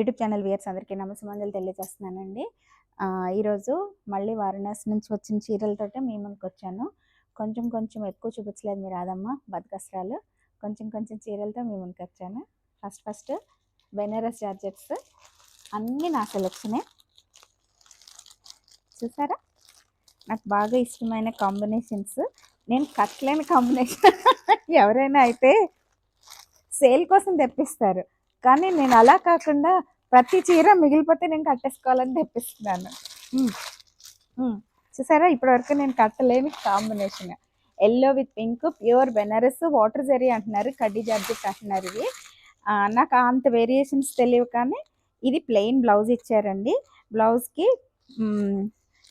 YouTube channel weirs అందరికీ నమస్కారాలు తెలియజేస్తున్నానండి. ఈరోజు మళ్ళీ వారణాసి నుంచి వచ్చిన చీరలతోటే మీ ముందుకు వచ్చాను. కొంచెం కొంచెం ఎక్కువ చూపించలేదు మీరు రాదమ్మ బతుకస్త్రాలు కొంచెం కొంచెం చీరలతో మీ ముందుకు వచ్చాను. ఫస్ట్ ఫస్ట్ బెనారస్ జార్జెట్స్ అన్నీ నా సెలెక్షనే. చూసారా? నాకు బాగా ఇష్టమైన కాంబినేషన్స్. నేను కట్టలేని కాంబినేషన్. ఎవరైనా అయితే సేల్ కోసం తెప్పిస్తారు. కానీ నేను అలా కాకుండా ప్రతి చీర మిగిలిపోతే నేను కట్టేసుకోవాలని తెప్పిస్తున్నాను. చూసారా? ఇప్పటివరకు నేను కట్టలేని combination. Yellow with pink pure Benares water zari అంటున్నారు కడ్డీ జార్జెట్ అంటున్నారు ఇవి. నాకు అంత వేరియేషన్స్ తెలియవు కానీ ఇది ప్లెయిన్ బ్లౌజ్ ఇచ్చారండి. బ్లౌజ్కి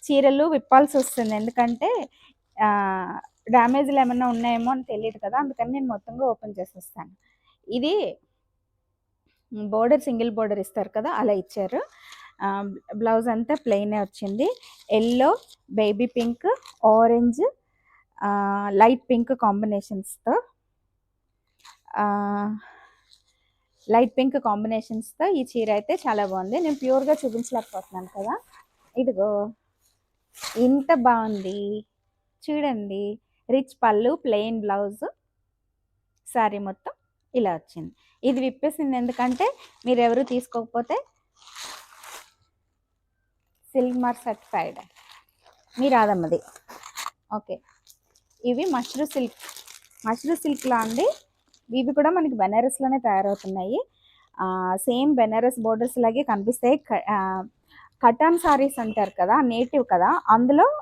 చీరలు విప్పాల్సి వస్తుంది. ఎందుకంటే డ్యామేజ్లు ఏమైనా ఉన్నాయేమో అని తెలియదు కదా. అందుకని నేను మొత్తంగా ఓపెన్ చేసేస్తాను. ఇది బోర్డర్ సింగిల్ బోర్డర్ ఇస్తారు కదా అలా ఇచ్చారు. బ్లౌజ్ అంతా ప్లెయినే వచ్చింది. Yellow baby pink orange light pink కాంబినేషన్స్తో. Light pink కాంబినేషన్స్తో ఈ చీర అయితే చాలా బాగుంది. నేను ప్యూర్గా చూపించలేకపోతున్నాను కదా. ఇదిగో ఇంత బాగుంది. చూడండి రిచ్ పళ్ళు ప్లెయిన్ బ్లౌజ్ శారీ మొత్తం. ఇలా వచ్చింది. ఇది విప్పేసింది ఎందుకంటే మీరు ఎవరు తీసుకోకపోతే సిల్క్ మార్క్ సర్టిఫైడ్. మీ రాదమ్మది ఓకే. ఇవి మష్రూ సిల్క్. మష్రూ సిల్క్లా అండి ఇవి కూడా మనకి బెనారస్లోనే తయారవుతున్నాయి. సేమ్ బెనారస్ బోర్డర్స్ లాగే కనిపిస్తాయి. క- కటాన్ సారీస్ అంటారు కదా నేటివ్ కదా అందులో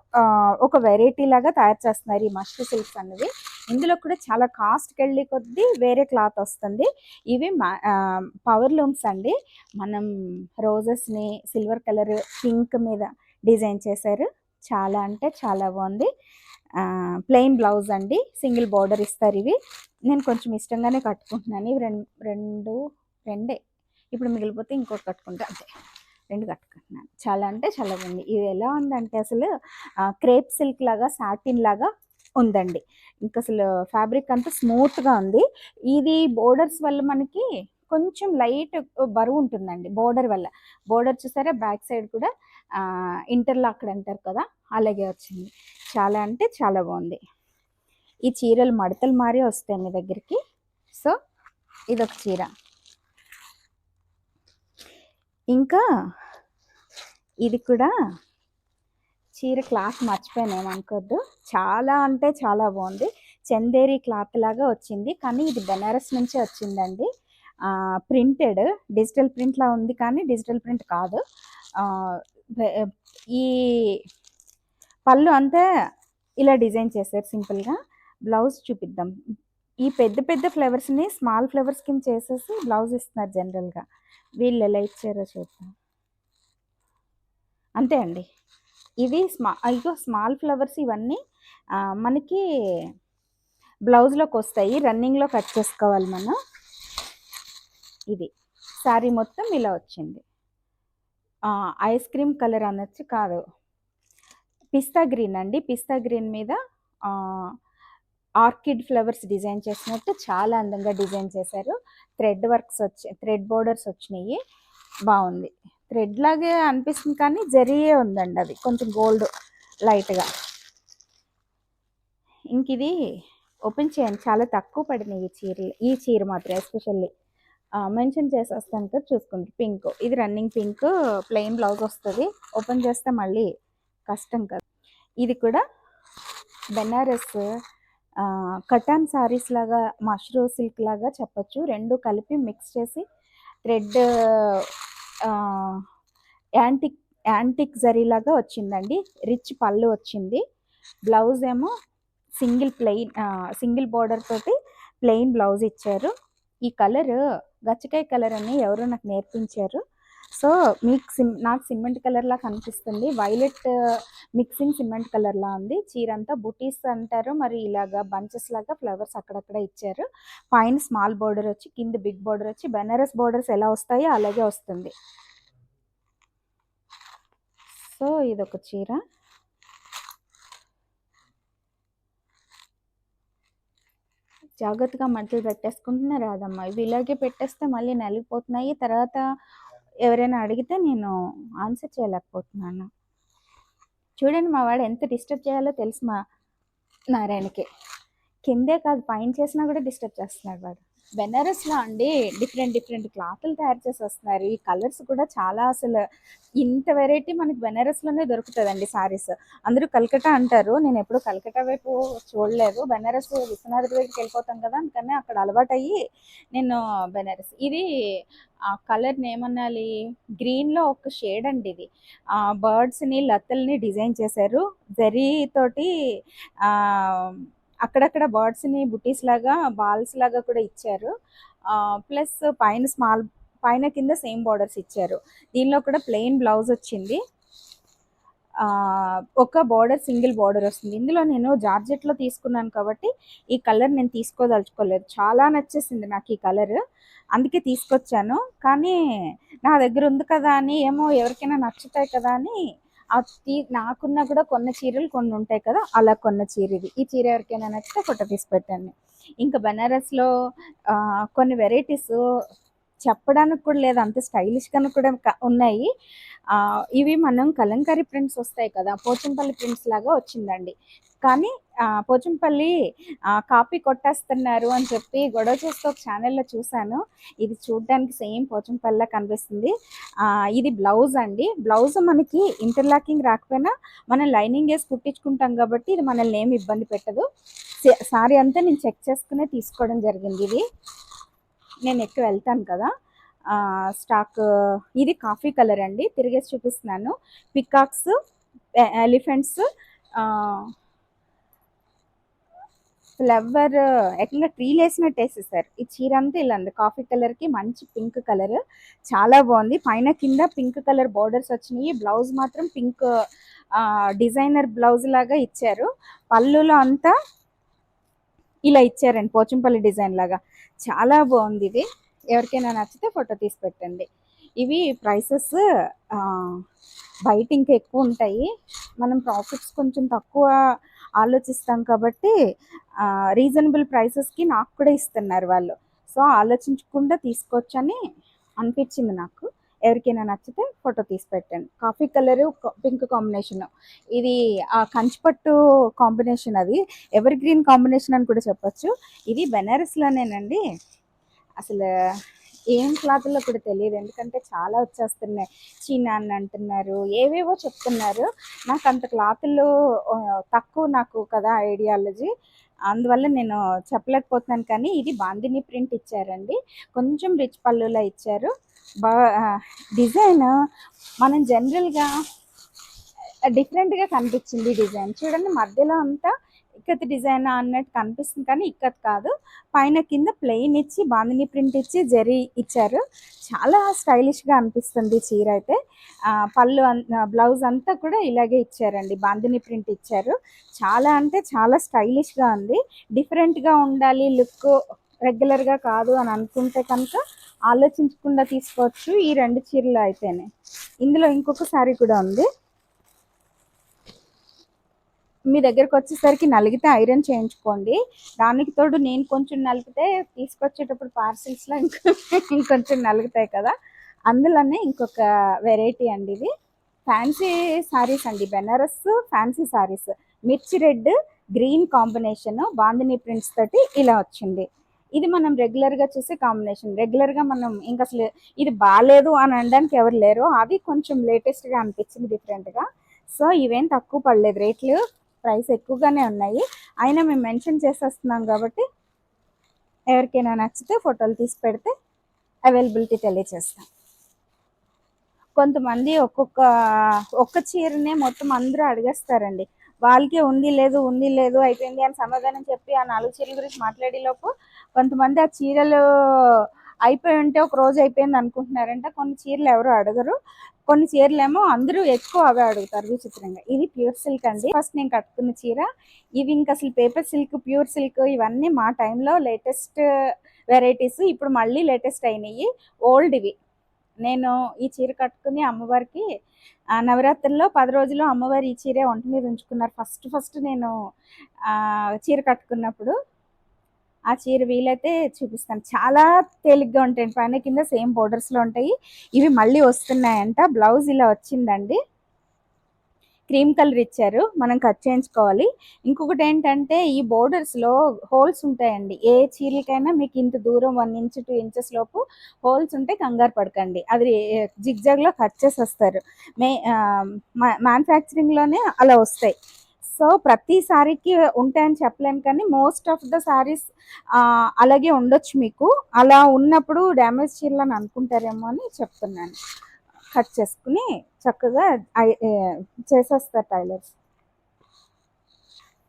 ఒక వెరైటీ లాగా తయారు చేస్తున్నారు ఈ మష్రూ సిల్క్స్ అనేవి ఇందులో కూడా చాలా కాస్ట్కి వెళ్ళి కొద్దీ వేరే క్లాత్ వస్తుంది. ఇవి పవర్ లూమ్స్ అండి. మనం రోజెస్ని సిల్వర్ కలర్ పింక్ మీద డిజైన్ చేశారు. చాలా అంటే చాలా బాగుంది. ప్లెయిన్ బ్లౌజ్ అండి. సింగిల్ బార్డర్ ఇస్తారు ఇవి. నేను కొంచెం ఇష్టంగానే కట్టుకుంటున్నాను. ఇవి రెండు రెండు రెండే. ఇప్పుడు మిగిలిపోతే ఇంకోటి కట్టుకుంటా అంతే. రెండు కట్టుకుంటున్నాను. చాలా అంటే చాలా బాగుంది. ఇది ఎలా ఉందంటే అసలు క్రేప్ సిల్క్ లాగా సాటిన్ లాగా ఉందండి. ఇంకా అసలు ఫ్యాబ్రిక్ అంతా స్మూత్గా ఉంది. ఇది బోర్డర్స్ వల్ల మనకి కొంచెం లైట్ బరువు ఉంటుందండి బోర్డర్ వల్ల. బోర్డర్ చూసారా? బ్యాక్ సైడ్ కూడా ఇంటర్లాక్డ్ అంటారు కదా? అలాగే వచ్చింది. చాలా అంటే చాలా బాగుంది. ఈ చీరలు మడతలు మారి వస్తాయి మీ దగ్గరికి. సో ఇదొక చీర. ఇంకా ఇది కూడా చీర క్లాత్ మర్చిపోయాను అనుకోద్దు. చాలా అంటే చాలా బాగుంది. చందేరి క్లాత్ లాగా వచ్చింది. కానీ ఇది బెనారస్ నుంచే వచ్చిందండి. ప్రింటెడ్ డిజిటల్ ప్రింట్లా ఉంది కానీ డిజిటల్ ప్రింట్ కాదు. ఈ పళ్ళు అంతా ఇలా డిజైన్ చేశారు సింపుల్గా. బ్లౌజ్ చూపిద్దాం. ఈ పెద్ద పెద్ద ఫ్లవర్స్ని స్మాల్ ఫ్లవర్స్ కింద చేసేసి బ్లౌజ్ ఇస్తున్నారు జనరల్గా. వీళ్ళు ఎలా ఇచ్చారో చూద్దాం. అంతే అండి. ఇవి స్మా అయ్యో స్మాల్ ఫ్లవర్స్ ఇవన్నీ మనకి బ్లౌజ్లోకి వస్తాయి రన్నింగ్లో కట్ చేసుకోవాలి మనం. ఇది శారీ మొత్తం ఇలా వచ్చింది. ఐస్ క్రీమ్ కలర్ అనొచ్చు కాదు. పిస్తా గ్రీన్ అండి. పిస్తా గ్రీన్ మీద ఆర్కిడ్ ఫ్లవర్స్ డిజైన్ చేసినట్టు చాలా అందంగా డిజైన్ చేశారు. థ్రెడ్ వర్క్స్ వచ్చి థ్రెడ్ బోర్డర్స్ వచ్చినాయి. బాగుంది. థ్రెడ్ లాగే అనిపిస్తుంది కానీ జరిగే ఉందండి అది. కొంచెం గోల్డ్ లైట్గా ఇంక ఇది ఓపెన్ చేయండి. చాలా తక్కువ పడినాయి ఈ చీరలు. ఈ చీర మాత్రం ఎస్పెషల్లీ మెన్షన్ చేసేస్తాను కదా చూసుకోండి పింక్ ఇది రన్నింగ్ పింక్ ప్లెయిన్ బ్లౌజ్ వస్తుంది. ఓపెన్ చేస్తే మళ్ళీ కష్టం కదా. ఇది కూడా బెనారస్ కటాన్ సారీస్ లాగా మష్రూ సిల్క్ లాగా చెప్పచ్చు. రెండు కలిపి మిక్స్ చేసి థ్రెడ్ యాంటిక్ యాంటిక్ జరీ లాగా వచ్చిందండి. రిచ్ పళ్ళు వచ్చింది. బ్లౌజ్ ఏమో సింగిల్ ప్లెయిన్ సింగిల్ బార్డర్ తోటి ప్లెయిన్ బ్లౌజ్ ఇచ్చారు. ఈ కలర్ గచ్చకాయ కలర్ అని ఎవరో నాకు నేర్పించారు. సో మీకు సిమ్ నాకు సిమెంట్ కలర్లా కనిపిస్తుంది. వైలెట్ మిక్సింగ్ సిమెంట్ కలర్లా ఉంది. చీర అంతా బుటీస్ అంటారు. మరి ఇలాగా బంచెస్ లాగా ఫ్లవర్స్ అక్కడక్కడ ఇచ్చారు. పైన స్మాల్ బోర్డర్ వచ్చి కింద బిగ్ బోర్డర్ వచ్చి బెనారస్ బోర్డర్స్ ఎలా వస్తాయో అలాగే వస్తుంది. సో ఇదొక చీర. జాగ్రత్తగా మట్టలు పెట్టేసుకుంటున్నా రాదమ్మా ఇవి ఇలాగే పెట్టేస్తే మళ్ళీ నలిగిపోతున్నాయి. తర్వాత ఎవరైనా అడిగితే నేను ఆన్సర్ చేయలేకపోతున్నాను. చూడండి మా వాడు ఎంత డిస్టర్బ్ చేయాలో తెలుసు మా నారాయణకి. కిందే కాదు పైన చేసినా కూడా డిస్టర్బ్ చేస్తున్నాడు వాడు. బెనారస్లో అండి డిఫరెంట్ డిఫరెంట్ క్లాత్లు తయారు చేసి వస్తున్నారు ఈ కలర్స్ కూడా చాలా అసలు ఇంత వెరైటీ మనకి బెనారస్లోనే దొరుకుతుందండి సారీస్. అందరూ కలకటా అంటారు. నేను ఎప్పుడు కలకటా వైపు చూడలేదు. బెనారస్ విశ్వనాథ్ దగ్గరికి వెళ్ళిపోతాం కదా అందుకని అక్కడ అలవాటు అయ్యి నేను బెనారస్. ఇది ఆ కలర్ ఏమనాలి గ్రీన్లో ఒక షేడ్ అండి ఇది. ఆ బర్డ్స్ని లతల్ని డిజైన్ చేశారు. జరీ తోటి ఆ అక్కడక్కడ బర్డ్స్ని బుటీస్ లాగా బాల్స్ లాగా కూడా ఇచ్చారు. ప్లస్ పైన స్మాల్ పైన కింద సేమ్ బార్డర్స్ ఇచ్చారు. దీనిలో కూడా ప్లెయిన్ బ్లౌజ్ వచ్చింది. ఒక బార్డర్ సింగిల్ బార్డర్ వస్తుంది. ఇందులో నేను జార్జెట్లో తీసుకున్నాను కాబట్టి ఈ కలర్ నేను తీసుకోదలుచుకోలేదు. చాలా నచ్చేసింది నాకు ఈ కలర్ అందుకే తీసుకొచ్చాను. కానీ నా దగ్గర ఉంది కదా అని ఏమో ఎవరికైనా నచ్చుతాయి కదా అని ఆ తీ నాకున్న కూడా కొన్న చీరలు కొన్ని ఉంటాయి కదా అలా కొన్న చీర ఇది ఈ చీర ఎవరికైనా నచ్చితే ఫోటో తీసి పెట్టండి. ఇంకా బనారస్లో కొన్ని వెరైటీస్ చెప్పడానికి కూడా లేదు. అంత స్టైలిష్గాను కూడా ఉన్నాయి. ఆ, ఇవి మనం కలంకారీ ప్రింట్స్ వస్తాయి కదా పోచంపల్లి ప్రింట్స్ లాగా వచ్చిందండి. కానీ పోచంపల్లి కాపీ కొట్టేస్తున్నారు అని చెప్పి గొడవ చేస్తూ ఒక ఛానల్లో చూశాను. ఇది చూడడానికి సేమ్ పోచంపల్లిలా కనిపిస్తుంది. ఇది బ్లౌజ్ అండి. బ్లౌజ్ మనకి ఇంటర్లాకింగ్ రాకపోయినా మనం లైనింగ్ వేసి కుట్టించుకుంటాం కాబట్టి ఇది మనల్ని ఏమి ఇబ్బంది పెట్టదు. సారీ అంతా నేను చెక్ చేసుకునే తీసుకోవడం జరిగింది ఇది. నేను ఎక్కువ వెళ్తాను కదా. స్టాక్ ఇది కాఫీ కలర్ అండి. తిరిగేసి చూపిస్తున్నాను. పికాక్స్ ఎలిఫెంట్స్ ఫ్లవర్ ఏకంగా ట్రీలు వేసినట్టు వేసేసారు. ఈ చీర అంతా ఇలా ఉంది. కాఫీ కలర్కి మంచి పింక్ కలర్. చాలా బాగుంది. పైన కింద పింక్ కలర్ బార్డర్స్ వచ్చినాయి. బ్లౌజ్ మాత్రం పింక్ డిజైనర్ బ్లౌజ్ లాగా ఇచ్చారు. పళ్ళులో అంతా ఇలా ఇచ్చారండి పోచంపల్లి డిజైన్ లాగా. చాలా బాగుంది ఇది. ఎవరికైనా నచ్చితే ఫోటో తీసి పెట్టండి. ఇవి ప్రైసెస్ బయట ఇంకా ఎక్కువ ఉంటాయి. మనం ప్రాఫిట్స్ కొంచెం తక్కువ ఆలోచిస్తాం కాబట్టి రీజనబుల్ ప్రైసెస్కి నాకు కూడా ఇస్తున్నారు వాళ్ళు. సో ఆలోచించకుండా తీసుకోవచ్చని అనిపించింది నాకు. ఎవరికైనా నచ్చితే ఫోటో తీసి పెట్టండి కాఫీ కలర్ పింక్ కాంబినేషన్. ఇది ఆ కంచిపట్టు కాంబినేషన్ అది. ఎవర్ గ్రీన్ కాంబినేషన్ అని కూడా చెప్పొచ్చు. ఇది బెనారస్లోనేనండి. అసలు ఏం క్లాత్లో కూడా తెలియదు. ఎందుకంటే చాలా వచ్చేస్తున్నాయి. చీనా అని అంటున్నారు. ఏవేవో చెప్తున్నారు. నాకు అంత క్లాతులు తక్కువ నాకు కదా ఐడియాలజీ. అందువల్ల నేను చెప్పలేకపోతున్నాను. కానీ ఇది బాందిని ప్రింట్ ఇచ్చారండి. కొంచెం రిచ్ పళ్ళులా ఇచ్చారు. బా డిజైన్ మనం జనరల్గా డిఫరెంట్గా కనిపించింది డిజైన్. చూడండి మధ్యలో అంతా ఇక్కత్ డిజైన్ అన్నట్టు కనిపిస్తుంది కానీ ఇక్కత్ కాదు. పైన కింద ప్లెయిన్ ఇచ్చి బాందిని ప్రింట్ ఇచ్చి జరీ ఇచ్చారు. చాలా స్టైలిష్గా అనిపిస్తుంది చీర అయితే. పళ్ళు బ్లౌజ్ అంతా కూడా ఇలాగే ఇచ్చారండి. బాందిని ప్రింట్ ఇచ్చారు. చాలా అంటే చాలా స్టైలిష్గా ఉంది. డిఫరెంట్గా ఉండాలి లుక్ రెగ్యులర్గా కాదు అని అనుకుంటే కనుక ఆలోచించకుండా తీసుకోవచ్చు ఈ రెండు చీరలు అయితేనే. ఇందులో ఇంకొక శారీ కూడా ఉంది. మీ దగ్గరకు వచ్చేసరికి నలిగితే ఐరన్ చేయించుకోండి. దానికి తోడు నేను కొంచెం నలిగితే తీసుకొచ్చేటప్పుడు పార్సిల్స్లో ఇంకో ఇంకొంచెం నలుగుతాయి కదా. అందులోనే ఇంకొక వెరైటీ అండి ఇది. ఫ్యాన్సీ సారీస్ అండి. Banaras fancy sarees. మిర్చి red green combination bandhani prints తోటి ఇలా వచ్చింది. ఇది మనం రెగ్యులర్గా చూసే కాంబినేషన్ రెగ్యులర్గా మనం ఇంకా అసలు ఇది బాగాలేదు అని అనడానికి ఎవరు లేరు. అది కొంచెం లేటెస్ట్గా అనిపించింది డిఫరెంట్గా సో ఇవేం తక్కువ పడలేదు. రేట్లు ప్రైస్ ఎక్కువగానే ఉన్నాయి. అయినా మేము మెన్షన్ చేసేస్తున్నాం కాబట్టి ఎవరికైనా నచ్చితే ఫోటోలు తీసి పెడితే అవైలబిలిటీ తెలియచేస్తాం. కొంతమంది ఒక్కొక్క ఒక్క చీరనే మొత్తం అందరూ అడిగేస్తారండి. వాళ్ళకే ఉంది లేదు ఉంది లేదు అయిపోయింది అని సమాధానం చెప్పి ఆ నాలుగు చీరల గురించి మాట్లాడేలోపు కొంతమంది ఆ చీరలు అయిపోయి ఉంటే ఒక రోజు అయిపోయింది అనుకుంటున్నారంట. కొన్ని చీరలు ఎవరు అడగరు. కొన్ని చీరలు ఏమో అందరూ ఎక్కువ అవే అడుగుతారు విచిత్రంగా. ఇది ప్యూర్ సిల్క్ అండి. ఫస్ట్ నేను కట్టుకున్న చీర. ఇవి ఇంకా అసలు పేపర్ సిల్క్ ప్యూర్ సిల్క్ ఇవన్నీ మా టైంలో లేటెస్ట్ వెరైటీస్ ఇప్పుడు మళ్ళీ లేటెస్ట్ అయినాయి. ఓల్డ్ ఇవి. నేను ఈ చీర కట్టుకుని అమ్మవారికి ఆ, నవరాత్రుల్లో పది రోజులు అమ్మవారి ఈ చీరే ఒంటి మీద ఉంచుకున్నారు. ఫస్ట్ ఫస్ట్ నేను చీర కట్టుకున్నప్పుడు ఆ చీర వీలైతే చూపిస్తాను. చాలా తేలిగ్గా ఉంటాయి పైన కింద సేమ్ బోర్డర్స్లో ఉంటాయి. ఇవి మళ్ళీ వస్తున్నాయంట. బ్లౌజ్ ఇలా వచ్చిందండి. క్రీమ్ కలర్ ఇచ్చారు. మనం కట్ చేయించుకోవాలి. ఇంకొకటి ఏంటంటే ఈ బోర్డర్స్లో హోల్స్ ఉంటాయండి. ఏ చీరలకైనా మీకు ఇంత దూరం వన్ ఇంచ్ టూ ఇంచెస్ లోపు హోల్స్ ఉంటే కంగారు పడకండి. అది జిగ్జాగ్లో కట్ చేసి వస్తారు మే మ్యానుఫ్యాక్చరింగ్లోనే అలా వస్తాయి. సో ప్రతి శారీకి ఉంటాయని చెప్పలేను కానీ మోస్ట్ ఆఫ్ ద సారీస్ అలాగే ఉండొచ్చు మీకు. అలా ఉన్నప్పుడు డ్యామేజ్ చీరలని అనుకుంటారేమో అని చెప్తున్నాను. కట్ చేసుకుని చక్కగా చేసేస్తారు టైలర్స్.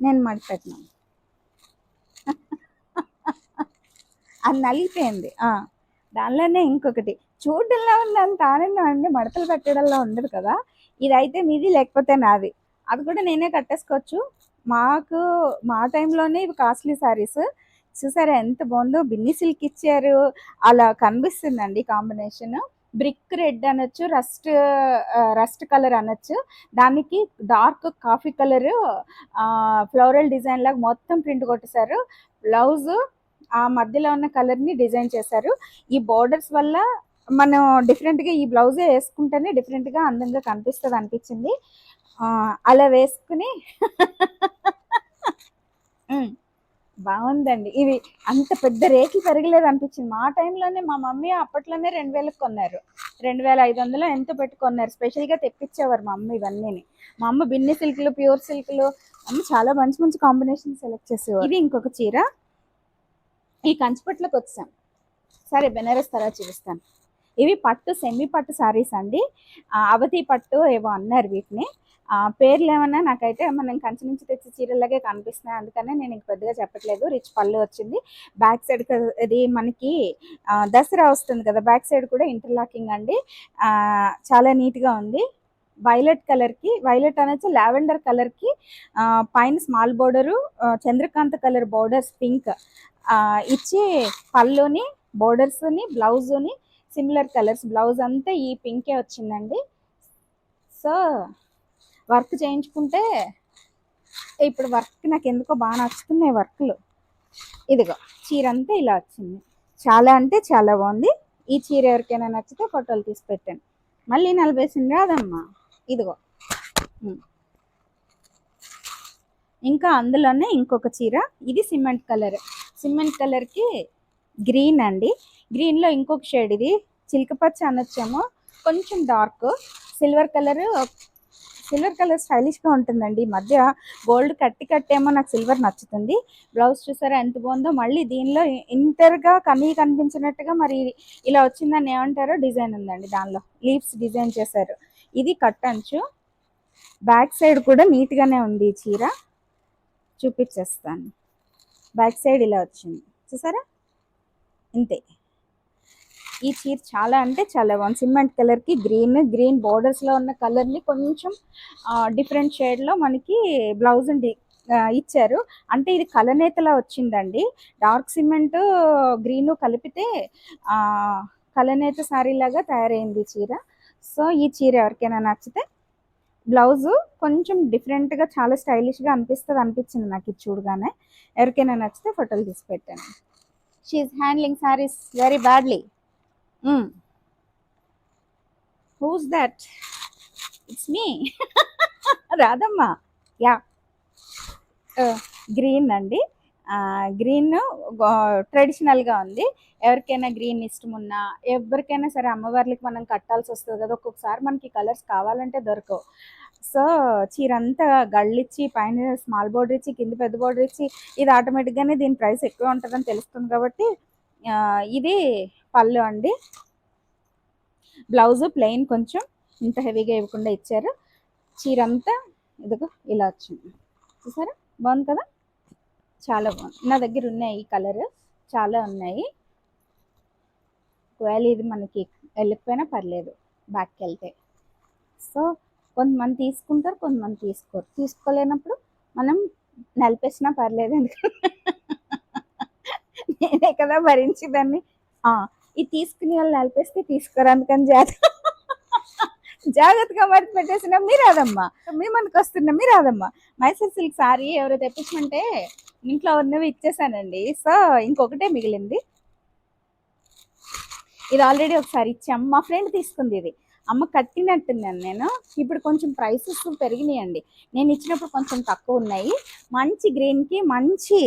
నేను మడిపెట్టినాను అది నలిగిపోయింది. దానిలోనే ఇంకొకటి. చూడడంలో ఉన్నంత ఆనందం అండి మడతలు పెట్టడంలో ఉండదు కదా. ఇదైతే మీది లేకపోతే నాది. అది కూడా నేనే కట్టేసుకోవచ్చు. మాకు మా టైంలోనే ఇవి కాస్ట్లీ శారీస్ చూసారా ఎంత బాగుందో? బిన్ని సిల్క్ ఇచ్చారు. అలా కనిపిస్తుందండి కాంబినేషన్ బ్రిక్ రెడ్ అనొచ్చు రస్ట్ రస్ట్ కలర్ అనొచ్చు. దానికి dark coffee colour floral design లాగా మొత్తం ప్రింట్ కొట్టేశారు. బ్లౌజ్ ఆ మధ్యలో ఉన్న కలర్ని డిజైన్ చేశారు. ఈ బోర్డర్స్ వల్ల మనం డిఫరెంట్గా ఈ బ్లౌజే వేసుకుంటేనే డిఫరెంట్గా అందంగా కనిపిస్తుంది అనిపించింది అలా వేసుకుని బాగుందండి. ఇది అంత పెద్ద రేట్లు పెరగలేదు అనిపించింది. మా టైంలోనే మా మమ్మీ అప్పట్లోనే రెండు వేలకు కొన్నారు. రెండు వేల ఐదు వందలు ఎంతో పెట్టుకున్నారు స్పెషల్గా తెప్పించేవారు మా అమ్మ ఇవన్నీ మా అమ్మ బిన్ని సిల్క్లు ప్యూర్ సిల్క్లు అమ్మ చాలా మంచి మంచి కాంబినేషన్ సెలెక్ట్ చేసేవారు. ఇది ఇంకొక చీర. ఈ కంచిపట్లకు వచ్చాం. సరే బెనారస్ తర్వాత చూపిస్తాను. ఇవి పట్టు సెమీ పట్టు శారీస్ అండి. అవతి పట్టు ఏవో అన్నారు వీటిని. పేర్లు ఏమన్నా నాకైతే మనం కంచి నుంచి తెచ్చి చీరలాగే కనిపిస్తున్నాయి. అందుకనే నేను ఇంక పెద్దగా చెప్పట్లేదు. రిచ్ పళ్ళు వచ్చింది. బ్యాక్ సైడ్ ఇది మనకి దసరా వస్తుంది కదా బ్యాక్ సైడ్ కూడా ఇంటర్లాకింగ్ అండి. చాలా నీట్గా ఉంది. వైలెట్ కలర్కి వైలెట్ అనేది లావెండర్ కలర్కి పైన small border Chandrakanta colour borders pink. ఇచ్చి పళ్ళుని బోర్డర్స్ని బ్లౌజ్ని సిమిలర్ కలర్స్. బ్లౌజ్ అంతా ఈ పింకే వచ్చిందండి. సో వర్క్ చేయించుకుంటే ఇప్పుడు వర్క్ నాకు ఎందుకో బాగా నచ్చుతున్నాయి వర్క్లు. ఇదిగో చీర అంతా ఇలా వచ్చింది. చాలా అంటే చాలా బాగుంది. ఈ చీర ఎవరికైనా నచ్చితే ఫోటోలు తీసి పెట్టాను మళ్ళీ నలభైసింది రాదమ్మా ఇదిగో. ఇంకా అందులోనే ఇంకొక చీర. ఇది సిమెంట్ కలర్. సిమెంట్ కలర్కి గ్రీన్ అండి. గ్రీన్లో ఇంకొక షేడ్ ఇది. చిలకపచ్చ అనొచ్చేమో. కొంచెం dark. Silver colour silver colour స్టైలిష్గా ఉంటుందండి. ఈ మధ్య గోల్డ్ కట్టి కట్టేమో నాకు సిల్వర్ నచ్చుతుంది. బ్లౌజ్ చూసారా ఎంత బాగుందో? మళ్ళీ దీనిలో ఇంటర్గా కనీ కనిపించినట్టుగా మరి ఇలా వచ్చిందని ఏమంటారో డిజైన్ ఉందండి దానిలో. లీవ్స్ డిజైన్ చేశారు. ఇది కట్టంచు బ్యాక్ సైడ్ కూడా నీట్గానే ఉంది ఈ చీర. చూపించేస్తాను బ్యాక్ సైడ్ ఇలా వచ్చింది. చూసారా? ఇంతే. ఈ చీర చాలా అంటే చాలా బాగుంది. సిమెంట్ కలర్కి గ్రీన్ గ్రీన్ బార్డర్స్లో ఉన్న కలర్ని కొంచెం డిఫరెంట్ షేడ్లో మనకి బ్లౌజ్ ఇచ్చారు. అంటే ఇది కలనేతలా వచ్చిందండి. డార్క్ సిమెంట్ గ్రీన్ కలిపితే కలనేత శారీ లాగా తయారైంది చీర. సో ఈ చీర ఎవరికైనా నచ్చితే బ్లౌజు కొంచెం డిఫరెంట్గా చాలా స్టైలిష్గా అనిపిస్తుంది అనిపించింది నాకు ఇది చూడగానే. ఎవరికైనా నచ్చితే ఫోటోలు తీసి పెట్టాను she handling sarees very badly whose that it's మీ రాదమ్మా యా గ్రీన్ అండి. గ్రీన్ ట్రెడిషనల్గా ఉంది. ఎవరికైనా గ్రీన్ ఇష్టం ఉన్నా ఎవరికైనా సరే అమ్మవార్లకి మనం కట్టాల్సి వస్తుంది కదా ఒక్కొక్కసారి మనకి కలర్స్ కావాలంటే దొరకవు. సో చీర అంతా గళ్ళిచ్చి పైన స్మాల్ బోర్డర్ ఇచ్చి కింద పెద్ద బోర్డర్ ఇచ్చి ఇది ఆటోమేటిక్గానే దీని ప్రైస్ ఎక్కువ ఉంటుందని తెలుస్తుంది కాబట్టి ఇది పళ్ళు అండి. బ్లౌజ్ ప్లెయిన్ కొంచెం ఇంత హెవీగా ఇవ్వకుండా ఇచ్చారు. చీర అంతా ఇదిగో ఇలా వచ్చింది. చూసారా? బాగుంది కదా? చాలా బాగుంది. నా దగ్గర ఉన్నాయి ఈ కలర్. చాలా ఉన్నాయి. ఒకవేళ ఇది మనకి వెళ్ళకపోయినా పర్లేదు బ్యాక్కి వెళ్తే. సో కొంతమంది తీసుకుంటారు కొంతమంది తీసుకోరు. తీసుకోలేనప్పుడు మనం నలిపేసినా పర్లేదు ఎందుకంటే నేనే కదా భరించి దాన్ని ఇది తీసుకుని వాళ్ళు నలిపేస్తే తీసుకోరు అందుకని జాగ్రత్త జాగ్రత్తగా మరి పెట్టేసిన మీ రాదమ్మా. మీ మనకు మీరు మీ రాదమ్మా. మైసూర్ సిల్క్ సారీ ఎవరో తెప్పించమంటే ఇంట్లో ఉన్నవి ఇచ్చేసానండి. సో ఇంకొకటే మిగిలింది. ఇది ఆల్రెడీ ఒకసారి ఇచ్చాం. మా ఫ్రెండ్ తీసుకుంది ఇది. అమ్మ కట్టినట్టున్నాను నేను. ఇప్పుడు కొంచెం ప్రైసెస్ పెరిగినాయండి. నేను ఇచ్చినప్పుడు కొంచెం తక్కువ ఉన్నాయి. మంచి గ్రీన్కి మంచి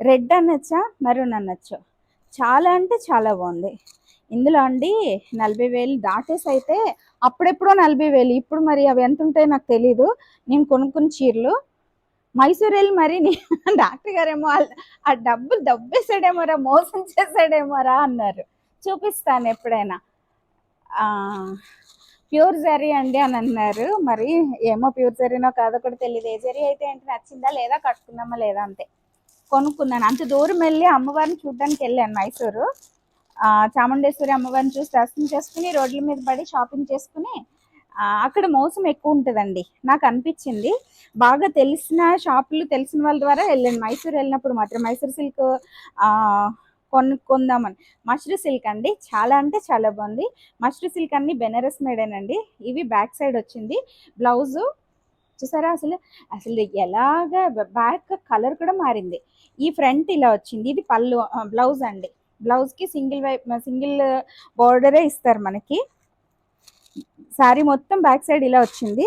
రెడ్ అనొచ్చా మెరూన్ అనొచ్చు? చాలా అంటే చాలా బాగుంది. ఇందులో అండి నలభై వేలు దాటేసి అయితే అప్పుడెప్పుడో నలభై వేలు. ఇప్పుడు మరి అవి ఎంత ఉంటాయో నాకు తెలీదు. నేను కొనుక్కున్న చీరలు మైసూర్ వెళ్ళి మరి డాక్టర్ గారేమో ఆ- ఆ డబ్బులు దబ్బేసాడేమోరా మోసం చేసాడేమోరా అన్నారు. చూపిస్తాను ఎప్పుడైనా. ప్యూర్ జరీ అండి అని అన్నారు. మరి ఏమో ప్యూర్ జరీనో కాదో కూడా తెలియదు ఏ జరీ అయితే ఏంటి నచ్చిందా లేదా కట్టుకున్నామా లేదా అంతే. కొనుక్కున్నాను. అంత దూరం వెళ్ళి అమ్మవారిని చూడడానికి వెళ్ళాను మైసూరు. చాముండేశ్వరి అమ్మవారిని చూసి దర్శనం చేసుకుని రోడ్ల మీద పడి షాపింగ్ చేసుకుని అక్కడ మోసం ఎక్కువ ఉంటుందండి. నాకు అనిపించింది. బాగా తెలిసిన షాపులు తెలిసిన వాళ్ళ ద్వారా వెళ్ళాను. మైసూర్ వెళ్ళినప్పుడు మాత్రం మైసూర్ సిల్క్ కొనుక్కుందామని. మష్రూ సిల్క్ అండి. చాలా అంటే చాలా బాగుంది. మష్రూ సిల్క్ అన్ని బెనారస్ మేడేనండి. ఇవి బ్యాక్ సైడ్ వచ్చింది. బ్లౌజు చూసారా? అసలు అసలు ఎలాగా బ్యాక్ కలర్ కూడా మారింది. ఈ ఫ్రంట్ ఇలా వచ్చింది. ఇది పళ్ళు బ్లౌజ్ అండి. బ్లౌజ్కి సింగిల్ వైప్ సింగిల్ బార్డరే ఇస్తారు మనకి. శారీ మొత్తం బ్యాక్ సైడ్ ఇలా వచ్చింది.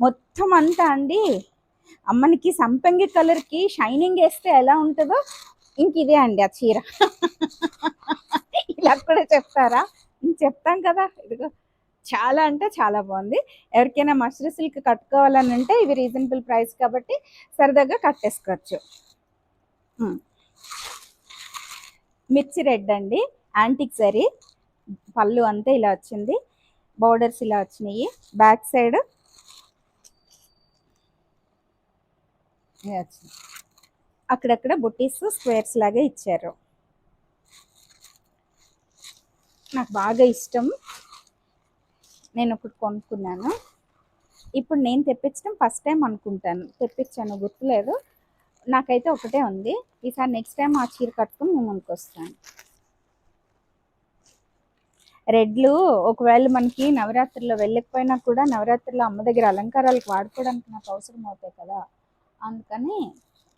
మొత్తం అంతా అండి అమ్మనికి సంపంగి కలర్కి షైనింగ్ వేస్తే ఎలా ఉంటుందో ఇంక ఇదే అండి ఆ చీర. ఇలా కూడా చెప్తారా? ఇంక చెప్తాం కదా. ఇదిగో. చాలా అంటే చాలా బాగుంది. ఎవరికైనా మష్రూ సిల్క్ కట్టుకోవాలని అంటే ఇవి రీజనబుల్ ప్రైస్ కాబట్టి సరదాగా కట్టేసుకోవచ్చు. మిర్చి రెడ్ అండి. యాంటిక్ సరీ పళ్ళు అంతా ఇలా వచ్చింది. బోర్డర్స్ ఇలా వచ్చినాయి. బ్యాక్ సైడ్ అక్కడక్కడ బుట్టీస్ స్క్వేర్స్ లాగా ఇచ్చారు. నాకు బాగా ఇష్టం. నేను ఒకటి కొనుక్కున్నాను. ఇప్పుడు నేను తెప్పించడం ఫస్ట్ టైం అనుకుంటాను. తెప్పించాను గుర్తులేదు. నాకైతే ఒకటే ఉంది. ఈసారి నెక్స్ట్ టైం ఆ చీర కట్టుకుని మేము ముందుకు వస్తాను. రెడ్లు ఒకవేళ మనకి నవరాత్రిలో వెళ్ళకపోయినా కూడా నవరాత్రిలో అమ్మ దగ్గర అలంకారాలకు వాడుకోవడానికి నాకు అవసరం అవుతాయి కదా. అందుకని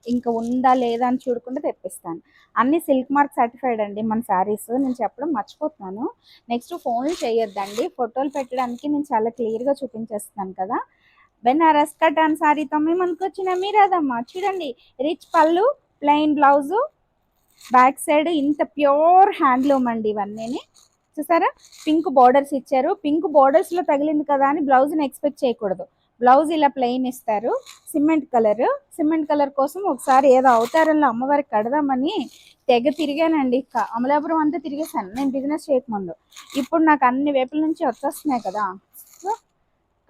ఇంకా ఉందా లేదా అని చూడకుండా తెప్పిస్తాను. అన్ని సిల్క్ మార్క్ సర్టిఫైడ్ అండి మన శారీస్. నేను చెప్పడం మర్చిపోతున్నాను. నెక్స్ట్ ఫోన్లు చేయొద్దండి. ఫోటోలు పెట్టడానికి నేను చాలా క్లియర్గా చూపించేస్తాను కదా. బెనారస్ కటాన్ శారీతో మేము అనుకొచ్చిన మీరదమ్మా చూడండి రిచ్ పళ్ళు ప్లెయిన్ బ్లౌజు బ్యాక్ సైడ్ ఇంత ప్యూర్ హ్యాండ్లూమ్ అండి ఇవన్నీ చూసారా? పింక్ బార్డర్స్ ఇచ్చారు. పింక్ బార్డర్స్లో తగిలింది కదా అని బ్లౌజ్ని ఎక్స్పెక్ట్ చేయకూడదు. బ్లౌజ్ ఇలా ప్లెయిన్ ఇస్తారు. Cement colour. సిమెంట్ కలర్ కోసం ఒకసారి ఏదో అవతారంలో అమ్మవారికి కడదామని తెగ తిరిగానండి. అమలాపురం అంతా తిరిగేసాను నేను బిజినెస్ చేయకముందు. ఇప్పుడు నాకు అన్ని వైపుల నుంచి వచ్చేస్తున్నాయి కదా. కట్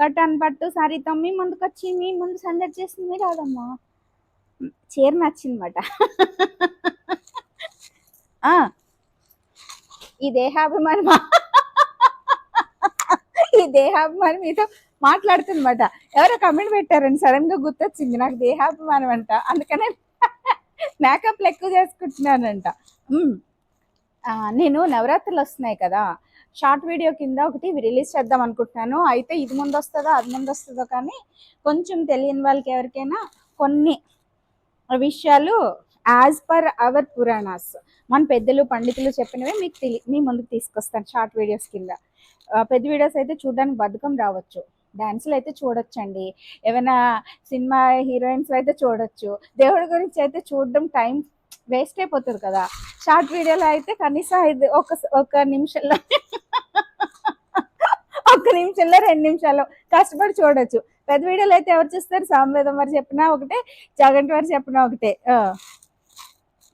కట్టాన్ పట్టు సారీ తమ్మి ముందుకు వచ్చి మీ ముందు సందడి చేసింది రాదమ్మా చీర నచ్చిందన్నమాట. ఆ, ఈ దేహాభిమానమా? ఈ దేహాభిమానం మీతో మాట్లాడుతుందన్నమాట. ఎవరో కమెంట్ పెట్టారండి సడన్గా గుర్తొచ్చింది. నాకు దేహాభిమానం అంట. అందుకనే మేకప్లు ఎక్కువ చేసుకుంటున్నానంట. నేను నవరాత్రులు వస్తున్నాయి కదా. షార్ట్ వీడియో కింద ఒకటి రిలీజ్ చేద్దాం అనుకుంటున్నాను. అయితే ఇది ముందు వస్తుందో అది ముందు వస్తుందో కానీ కొంచెం తెలియని వాళ్ళకి ఎవరికైనా కొన్ని విషయాలు యాజ్ పర్ అవర్ పురాణాస్ మన పెద్దలు పండితులు చెప్పినవే మీకు తెలి మీ ముందుకు తీసుకొస్తాను షార్ట్ వీడియోస్ కింద. పెద్ద వీడియోస్ అయితే చూడడానికి బతుకం రావచ్చు. డాన్సులు అయితే చూడొచ్చండి. ఏమైనా సినిమా హీరోయిన్స్ అయితే చూడొచ్చు. దేవుడి గురించి అయితే చూడడం టైం వేస్ట్ అయిపోతుంది కదా. షార్ట్ వీడియోలో అయితే కనీసం ఐదు ఒక ఒక నిమిషంలో ఒక్క నిమిషంలో రెండు నిమిషాల్లో కష్టపడి చూడొచ్చు. పెద్ద వీడియోలు అయితే ఎవరు చూస్తారు? సామవేదం వారు చెప్పినా ఒకటే జగంటి వారు చెప్పినా ఒకటే.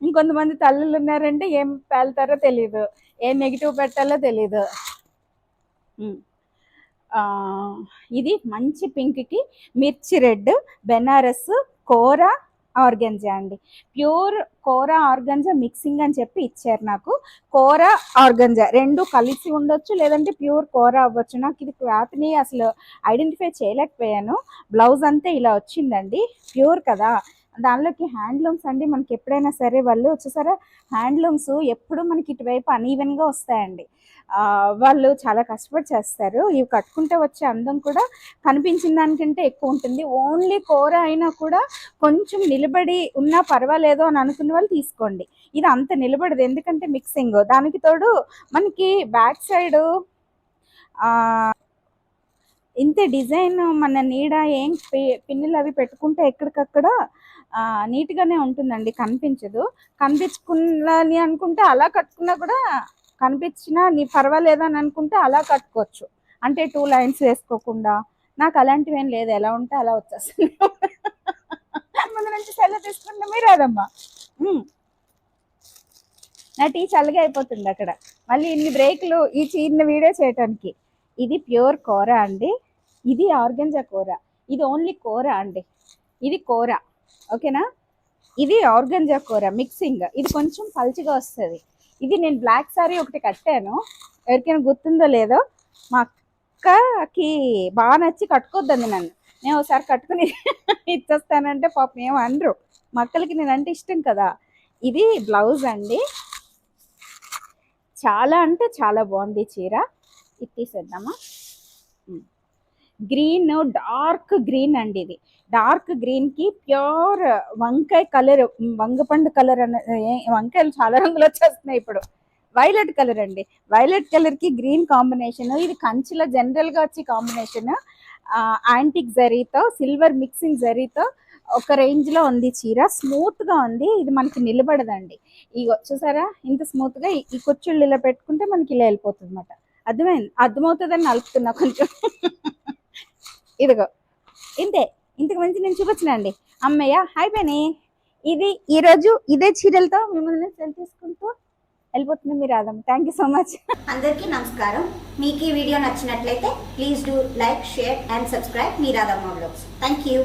ఇంకొంతమంది తల్లులు ఉన్నారంటే ఏం పేలుతారో తెలియదు ఏం నెగిటివ్ పెట్టాలో తెలియదు ఇది మంచి పింక్కి మిర్చి రెడ్ బెనారస్ కోర ఆర్గంజా అండి. ప్యూర్ కోర ఆర్గంజా మిక్సింగ్ అని చెప్పి ఇచ్చారు నాకు. కోర ఆర్గంజా రెండు కలిసి ఉండొచ్చు లేదంటే ప్యూర్ కోర అవ్వచ్చు. నాకు ఇది క్లాత్ని అసలు ఐడెంటిఫై చేయలేకపోయాను. బ్లౌజ్ అంతా ఇలా వచ్చిందండి. ప్యూర్ కదా. దానిలోకి హ్యాండ్లూమ్స్ అండి మనకి ఎప్పుడైనా సరే వాళ్ళు వచ్చేసారా? హ్యాండ్లూమ్స్ ఎప్పుడు మనకి ఇటువైపు అనీవెన్గా వస్తాయండి. వాళ్ళు చాలా కష్టపడి చేస్తారు. ఇవి కట్టుకుంటే వచ్చే అందం కూడా కనిపించిన దానికంటే ఎక్కువ ఉంటుంది. ఓన్లీ కూర అయినా కూడా కొంచెం నిలబడి ఉన్నా పర్వాలేదు అని అనుకున్న వాళ్ళు తీసుకోండి. ఇది అంత నిలబడదు. ఎందుకంటే మిక్సింగ్ దానికి తోడు మనకి బ్యాక్ సైడ్ ఇంత డిజైన్ మన నీడ ఏం పి- పిన్నులు అవి పెట్టుకుంటే ఎక్కడికక్కడ నీట్గానే ఉంటుందండి కనిపించదు. కనిపించుకున్నాని అనుకుంటే అలా కట్టుకున్నా కూడా కనిపించినా నీ పర్వాలేదని అనుకుంటే అలా కట్టుకోవచ్చు. అంటే టూ లైన్స్ వేసుకోకుండా. నాకు అలాంటివి ఏం లేదు ఎలా ఉంటే అలా వచ్చేస్తుంది. ముందు నుంచి సెలవు తీసుకుంటే మీరు అదమ్మా నా టీ చల్లగా అయిపోతుంది అక్కడ. మళ్ళీ ఇన్ని బ్రేక్లు ఈ చిన్న వీడియో చేయటానికి. ఇది ప్యూర్ కూర అండి. ఇది ఆర్గంజా కూర. ఇది ఓన్లీ కూర అండి. ఇది కూర. ఓకేనా? ఇది ఆర్గంజా కూర మిక్సింగ్. ఇది కొంచెం పల్చిగా వస్తుంది. ఇది నేను బ్లాక్ సారీ ఒకటి కట్టాను. ఎవరికైనా గుర్తుందో లేదో మా అక్కకి బాగా నచ్చి కట్టుకోద్దండి నన్ను. నేను ఒకసారి కట్టుకుని ఇచ్చేస్తానంటే పాపం ఏమో అనరు. మా అక్కలకి నేనంటే ఇష్టం కదా. ఇది బ్లౌజ్ అండి. చాలా అంటే చాలా బాగుంది చీర. ఇది తీసేద్దామా? గ్రీన్ డార్క్ గ్రీన్ అండి ఇది. డార్క్ గ్రీన్కి ప్యూర్ వంకాయ కలర్ వంగపండు కలర్ అన్న వంకాయలు చాలా రంగులు వచ్చేస్తున్నాయి ఇప్పుడు. వైలెట్ కలర్ అండి. వైలెట్ కలర్కి గ్రీన్ కాంబినేషన్ ఇది కంచిలో జనరల్గా వచ్చే కాంబినేషన్. యాంటిక్ జరీతో సిల్వర్ మిక్సింగ్ జరీతో ఒక రేంజ్లో ఉంది చీర. స్మూత్గా ఉంది ఇది మనకి నిలబడదండి. ఇది చూసారా? ఇంత స్మూత్గా ఈ- ఈ కుచ్చుళ్ళు ఇలా పెట్టుకుంటే మనకి ఇలా వెళ్ళిపోతుంది అనమాట అర్థమైంది? అర్థమవుతుందని నలుపుతున్నా కొంచెం. ఇదిగో. ఇంతే. ఇంతకు మంచి నేను చూపించినండి అమ్మయ్య హాయ్ పని ఇది ఈరోజు ఇదే చీరలతో మిమ్మల్ని సెల్ తీసుకుంటూ వెళ్ళిపోతుంది మీరు రాదమ్మ థ్యాంక్ యూ సో మచ్ అందరికీ నమస్కారం. మీకు ఈ వీడియో నచ్చినట్లయితే please do like share and subscribe me Radhamma blogs thank you